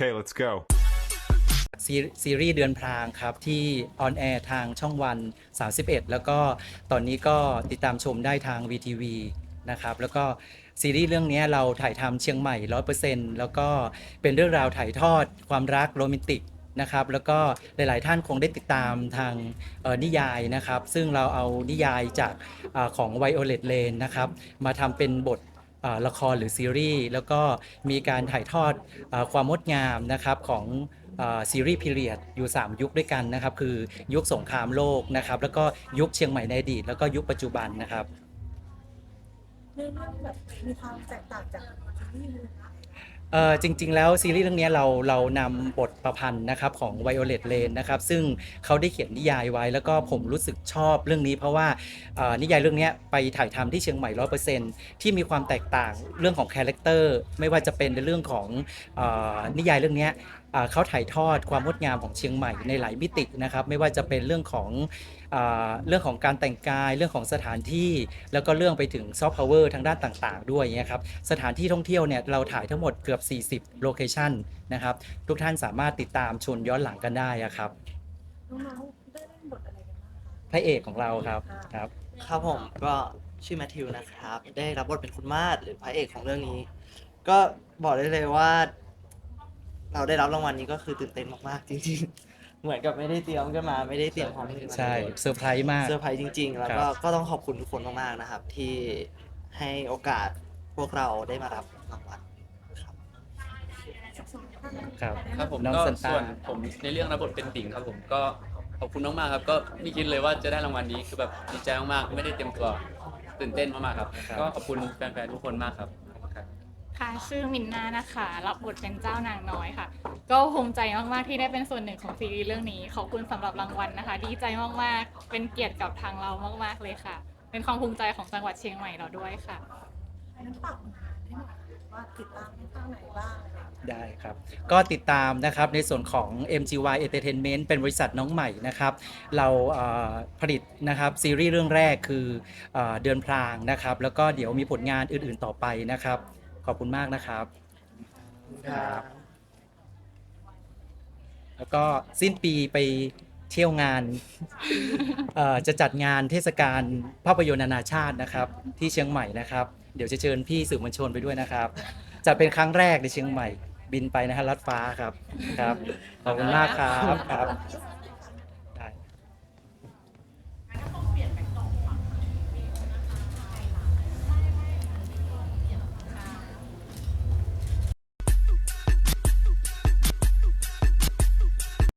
Okay, let's go. ซีซีรีส์เดือนพรางครับ ที่ออนแอร์ทางช่องวัน 31 แล้วก็ตอนนี้ก็ติดตามชมได้ทาง VTV นะครับ แล้วก็ซีรีส์เรื่องนี้เราถ่ายทำเชียงใหม่ 100%แล้วก็เป็นเรื่องราวถ่ายทอดความรักโรแมนติกนะครับ แล้วก็หลาย ๆ ท่านคงได้ติดตามทางนิยายนะครับ ซึ่งเราเอานิยายจากอของ Violet Lane นะครับ มาทำเป็นบท ละครหรือซีรีส์แล้วก็มีการถ่ายทอดอความงดงามนะครับของซีรีส์พีเรียดอยู่ 3 ยุคด้วยกันนะครับ คือยุคสงครามโลกนะครับ แล้วก็ยุคเชียงใหม่ในอดีตแล้วก็ยุคปัจจุบันนะครับเรื่องแบบมีความแตกต่างจากซีรีส์ เอ่อจริง ๆ แล้วซีรีส์เรื่องนี้เราเรานำบทประพันธ์นะครับของ Violet Lane นะครับซึ่งเขาได้เขียนนิยายไว้ แล้วก็ผมรู้สึกชอบเรื่องนี้ เพราะว่าเอ่อนิยายเรื่องนี้ไปถ่ายทำที่เชียงใหม่100%ที่มีความแตกต่างเรื่องของคาแรคเตอร์ไม่ว่าจะเป็นในเรื่องของเออนิยายเรื่องเนี้ยเขาถ่ายทอดความงดงามของเชียงใหม่ในหลายมิตินะครับ ไม่ว่าจะเป็นเรื่องของอาเรื่องของการแต่งกายเรื่องของสถานที่ แล้วก็เรื่องไปถึงซอฟต์พาวเวอร์ทางด้านต่างๆ ด้วยเงี้ยครับสถานที่ท่องเที่ยวเนี่ยเราถ่ายทั้งหมดเกือบ 40 โลเคชันนะครับ ทุกท่านสามารถติดตามชมย้อนหลังกันได้อะครับน้องๆได้เล่นบทอะไรกันบ้างคะพระเอกของเราครับครับครับผมก็ชื่อแมทธิวนะครับ ได้รับบทเป็นคุณมาศหรือพระเอกของเรื่องนี้ ก็บอกได้เลยว่า เราได้รับรางวัลนี้ก็คือตื่นเต้นมากๆ จริงๆ เหมือนกับไม่ได้เตรียมกันมาไม่ได้เตรียมพร้อมกันมาใช่เซอร์ไพรส์มาก เซอร์ไพรส์จริง ๆ แล้วก็ครับก็ต้องขอบคุณทุกคนมากๆนะครับ ที่ให้โอกาสพวกเราได้มารับรางวัลครับครับครับผมน้องก็ซันต้าส่วนผมในเรื่องรับบทเป็นติ่งครับผมก็ขอบคุณมากๆครับ ก็ไม่คิดเลยว่าจะได้รางวัลนี้คือแบบดีใจมากๆไม่ได้เตรียมตัวตื่นเต้นมากๆครับ ก็ขอบคุณแฟนๆทุกคนมากครับขอบ ค่ะชื่อมินนานะคะรับบทเป็นเจ้านางน้อยค่ะ ก็ภูมิใจมากๆที่ได้เป็นส่วนหนึ่งของซีรีส์เรื่องนี้ ขอบคุณสำหรับรางวัลนะคะ ดีใจมากๆ เป็นเกียรติกับทางเรามากๆเลยค่ะ เป็นความภูมิใจของจังหวัดเชียงใหม่เราด้วยค่ะนั้นฝากผลงานได้หน่อยว่าติดตามทางไหนบ้างอะไรอย่างเงี้ยได้ครับ ก็ติดตามนะครับในส่วนของ MGY Entertainment เป็นบริษัทน้องใหม่นะครับ เราเอ่อผลิตนะครับซีรีส์เรื่องแรกคือเออเดือนพรางนะครับ แล้วก็เดี๋ยวมีผลงานอื่นๆต่อไปนะครับ ขอบคุณมากนะครับ ครับแล้วก็สิ้นปีไปเที่ยวงาน เอ่อจะจัดงานเทศกาลภาพยนตร์นานาชาตินะครับ ที่เชียงใหม่นะครับ เดี๋ยวจะเชิญพี่สื่อมวลชนไปด้วยนะครับจะเป็นครั้งแรกในเชียงใหม่บินไปนะฮะลัดฟ้าครับครับขอบคุณมากครับครับ